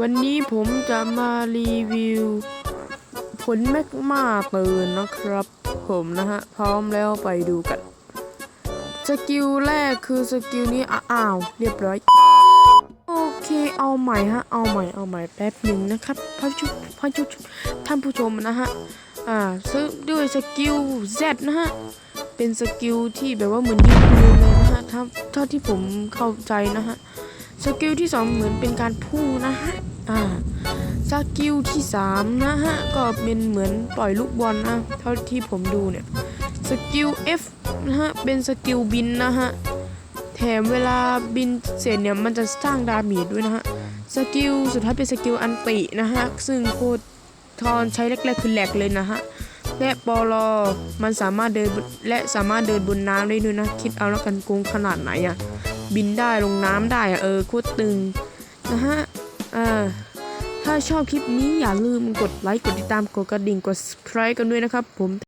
วันนี้ผมจะมารีวิว ผลแมกมาเตือนนะครับ ผมนะฮะ พร้อมแล้วไปดูกัน สกิลแรกคือสกิลนี้อ้าวเรียบร้อย โอเคเอาใหม่ฮะ เอาใหม่เอาใหม่แป๊บหนึ่งนะครับพ่อชุพ่อชุท่านผู้ชมนะฮะ อ่าซึ่งด้วยสกิล Z นะฮะ เป็นสกิลที่แบบว่าเหมือนยิงปืนเลยนะฮะถ้าเท่าที่ผมเข้าใจนะฮะ สกิลที่สองเหมือนเป็นการพุ่งนะฮะ อ่า สกิลที่สามนะฮะ ก็เป็นเหมือนปล่อยลูกบอลนะ เท่าที่ผมดูเนี่ย สกิล F นะฮะ เป็นสกิลบินนะฮะ แถมเวลาบินเสร็จเนี่ย มันจะสร้างดาเมจด้วยนะฮะ สกิลสุดท้ายเป็นสกิลอันตินะฮะ ซึ่งโคตรทอนใช้แรกๆคือแหลกเลยนะฮะ และปอลอมันสามารถเดินและสามารถเดินบนน้ำได้ด้วยนะ คิดเอาแล้วกันโกงขนาดไหนอะ บินได้ลงน้ำได้อะเออโคตรตึงนะฮะอ่าถ้าชอบคลิปนี้อย่าลืมกดไลค์กดติดตามกดกระดิ่งกด subscribe กันด้วยนะครับผม